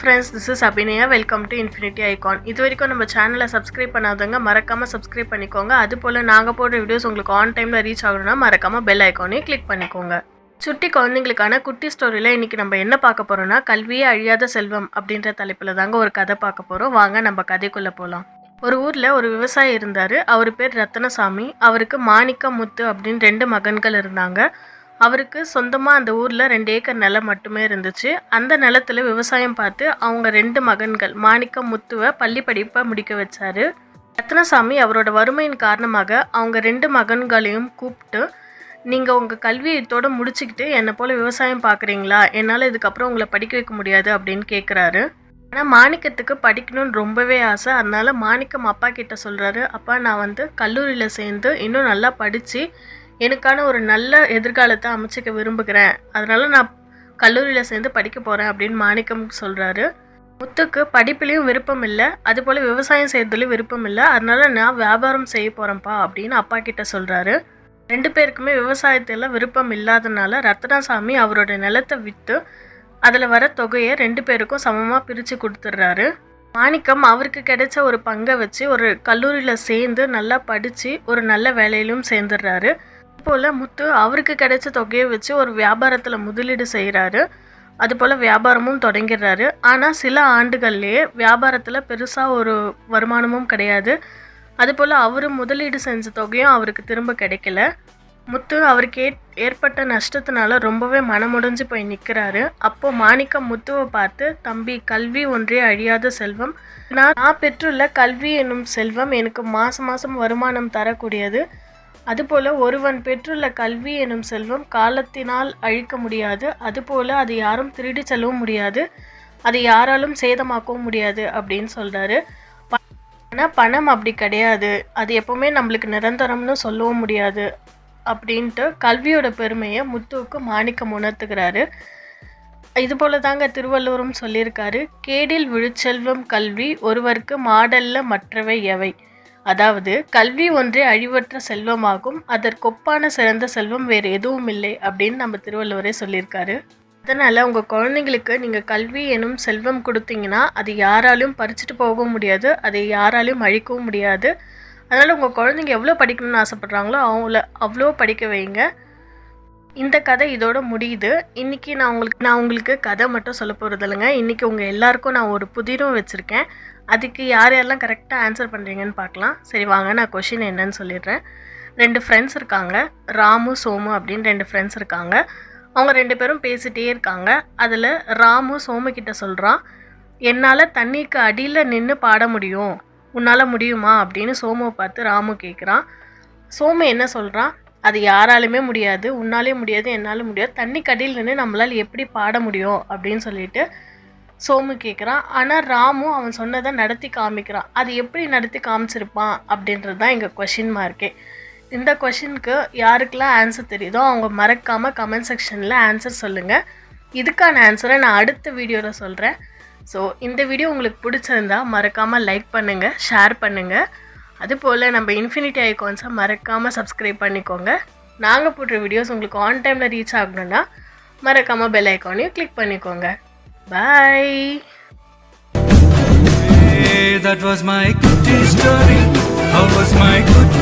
Friends this is Abhinaya welcome to infinity icon இது வரைக்கும் நம்ம சேனலை சப்ஸ்கிரைப் பண்ணாதவங்க மறக்காமல் சப்ஸ்கிரைப் பண்ணிக்கோங்க. அது போல் நாங்கள் போடுற வீடியோஸ் உங்களுக்கு ஆன் டைமில் ரீச் ஆகணும்னா மறக்காமல் பெல் ஐக்கானையும் கிளிக் பண்ணிக்கோங்க. சுட்டி குழந்தைங்களுக்கான குட்டி ஸ்டோரியில் இன்றைக்கி நம்ம என்ன பார்க்க போகிறோம்னா கல்வியே அழியாத செல்வம் அப்படின்ற தலைப்பில் தாங்க ஒரு கதை பார்க்க போகிறோம் வாங்க நம்ம கதைக்குள்ளே போகலாம் ஒரு ஊரில் ஒரு விவசாயி இருந்தார். அவர் பேர் ரத்தனசாமி. அவருக்கு மாணிக்கம் முத்து அப்படின்னு ரெண்டு மகன்கள் இருந்தாங்க. அவருக்கு சொந்தமாக அந்த ஊரில் ரெண்டு ஏக்கர் நிலம் மட்டுமே இருந்துச்சு. அந்த நிலத்துல விவசாயம் பார்த்து அவங்க ரெண்டு மகன்கள் மாணிக்கம் முத்துவை பள்ளி படிப்பை முடிக்க வச்சார். ரத்னசாமி அவரோட வறுமையின் காரணமாக அவங்க ரெண்டு மகன்களையும் கூப்பிட்டு நீங்கள் உங்கள் கல்வியை இதோட முடிச்சுக்கிட்டு என்னை போல் விவசாயம் பார்க்குறீங்களா? என்னால் இதுக்கப்புறம் உங்களை படிக்க வைக்க முடியாது அப்படின்னு கேட்குறாரு ஆனால் மாணிக்கத்துக்கு படிக்கணும்னு ரொம்பவே ஆசை. அதனால மாணிக்கம் அப்பா கிட்ட சொல்கிறாரு அப்பா நான் வந்து கல்லூரியில் சேர்ந்து இன்னும் நல்லா படித்து எனக்கான ஒரு நல்ல எதிர்காலத்தை அமைச்சிக்க விரும்புகிறேன். அதனால நான் கல்லூரியில் சேர்ந்து படிக்க போகிறேன் அப்படின்னு மாணிக்கம் சொல்கிறாரு முத்துக்கு படிப்புலேயும் விருப்பம் இல்லை. அதுபோல் விவசாயம் செய்கிறதுலையும் விருப்பம் இல்லை. அதனால நான் வியாபாரம் செய்ய போகிறேன்ப்பா அப்படின்னு அப்பா கிட்ட சொல்கிறாரு ரெண்டு பேருக்குமே விவசாயத்தில் விருப்பம் இல்லாதனால ரத்னசாமி அவரோட நிலத்தை விற்று அதில் வர தொகையை ரெண்டு பேருக்கும் சமமாக பிரித்து கொடுத்துட்றாரு. மாணிக்கம் அவருக்கு கிடைச்ச ஒரு பங்கை வச்சு ஒரு கல்லூரியில் சேர்ந்து நல்லா படித்து ஒரு நல்ல வேலையிலும் சேர்ந்துடுறாரு. போல் முத்து அவருக்கு கிடைச்ச தொகையை வச்சு ஒரு வியாபாரத்தில் முதலீடு செய்கிறாரு அதுபோல் வியாபாரமும் தொடங்கிடுறாரு. ஆனால் சில ஆண்டுகள்லேயே வியாபாரத்தில் பெருசாக ஒரு வருமானமும் கிடையாது. அதுபோல் அவர் முதலீடு செஞ்ச தொகையும் அவருக்கு திரும்ப கிடைக்கல. முத்து அவருக்கு ஏற் ஏற்பட்ட நஷ்டத்தினால ரொம்பவே மனமுடைஞ்சு போய் நிற்கிறாரு அப்போ மாணிக்கம் முத்துவை பார்த்து தம்பி கல்வி ஒன்றே அழியாத செல்வம். நான் நான் பெற்றுள்ள கல்வி என்னும் செல்வம் எனக்கு மாதம் மாதம் வருமானம் தரக்கூடியது. அதுபோல ஒருவன் பெற்றுள்ள கல்வி எனும் செல்வம் காலத்தினால் அழிக்க முடியாது. அதுபோல அது யாரும் திருடி செல்லவும் முடியாது. அதை யாராலும் சேதமாக்கவும் முடியாது அப்படின்னு சொல்கிறாரு ஆனால் பணம் அப்படி கிடையாது. அது எப்போவுமே நம்மளுக்கு நிரந்தரம்னு சொல்லவும் முடியாது அப்படின்ட்டு கல்வியோட பெருமையை முத்துவுக்கு மாணிக்கம் உணர்த்துக்கிறாரு இது போல தாங்க திருவள்ளுவரும் சொல்லியிருக்காரு. கேடில் விழுச்செல்வம் கல்வி ஒருவருக்கு மாடல்ல மற்றவை எவை? அதாவது கல்வி ஒன்றே அழிவற்ற செல்வமாகும் அதற்கொப்பான சிறந்த செல்வம் வேறு எதுவும் இல்லை அப்படின்னு நம்ம திருவள்ளுவரே சொல்லியிருக்காரு. அதனால் உங்கள் குழந்தைங்களுக்கு நீங்கள் கல்வி எனும் செல்வம் கொடுத்தீங்கன்னா அது யாராலையும் பறிச்சுட்டு போகவும் முடியாது அதை யாராலையும் அழிக்கவும் முடியாது. அதனால் உங்கள் குழந்தைங்க எவ்வளோ படிக்கணும்னு ஆசைப்பட்றாங்களோ அவங்கள அவ்வளோ படிக்க வைங்க. இந்த கதை இதோட முடியுது. இன்றைக்கி நான் உங்களுக்கு நான் உங்களுக்கு கதை மட்டும் சொல்ல போகிறது இல்லைங்க இன்றைக்கி உங்கள் எல்லாருக்கும் நான் ஒரு புதிரும் வச்சுருக்கேன். அதுக்கு யார் யாரெல்லாம் கரெக்டாக ஆன்சர் பண்ணுறீங்கன்னு பார்க்கலாம். சரி வாங்க நான் கொஷின் என்னன்னு சொல்லிடுறேன். ரெண்டு ஃப்ரெண்ட்ஸ் இருக்காங்க. ராமு சோமு அப்படின்னு ரெண்டு ஃப்ரெண்ட்ஸ் இருக்காங்க. அவங்க ரெண்டு பேரும் பேசிகிட்டே இருக்காங்க. அதில் ராமு சோமு கிட்ட சொல்கிறான் என்னால் தண்ணிக்கு அடியில் நின்று பாட முடியும். உன்னால் முடியுமா? அப்படின்னு சோமுவை பார்த்து ராமு கேட்குறான் சோமு என்ன சொல்கிறான் அது யாராலுமே முடியாது உன்னாலே முடியாது என்னால் முடியாது. தண்ணி கடியில் நின்று நம்மளால் எப்படி பாட முடியும் அப்படின்னு சொல்லிட்டு சோமு கேட்குறான் ஆனால் ராமு அவன் சொன்னதை நடத்தி காமிக்கிறான். அது எப்படி நடத்தி காமிச்சிருப்பான் அப்படின்றது தான் எங்கள் கொஷின் மார்க்கே இந்த கொஷினுக்கு யாருக்கெல்லாம் ஆன்சர் தெரியுதோ அவங்க மறக்காமல் கமெண்ட் செக்ஷனில் ஆன்சர் சொல்லுங்கள் இதுக்கான ஆன்சரை நான் அடுத்த வீடியோவில் சொல்கிறேன் ஸோ இந்த வீடியோ உங்களுக்கு பிடிச்சிருந்தா மறக்காமல் லைக் பண்ணுங்கள் ஷேர் பண்ணுங்கள் அதுபோல் நம்ம இன்ஃபினிட்டி ஐகான்ஸை மறக்காமல் சப்ஸ்கிரைப் பண்ணிக்கோங்க. நாங்கள் போடுற வீடியோஸ் உங்களுக்கு ஆன் டைமில் ரீச் ஆகணும்னா மறக்காமல் பெல் ஐக்கானையும் கிளிக் பண்ணிக்கோங்க. பாய் that was my good story. How was my good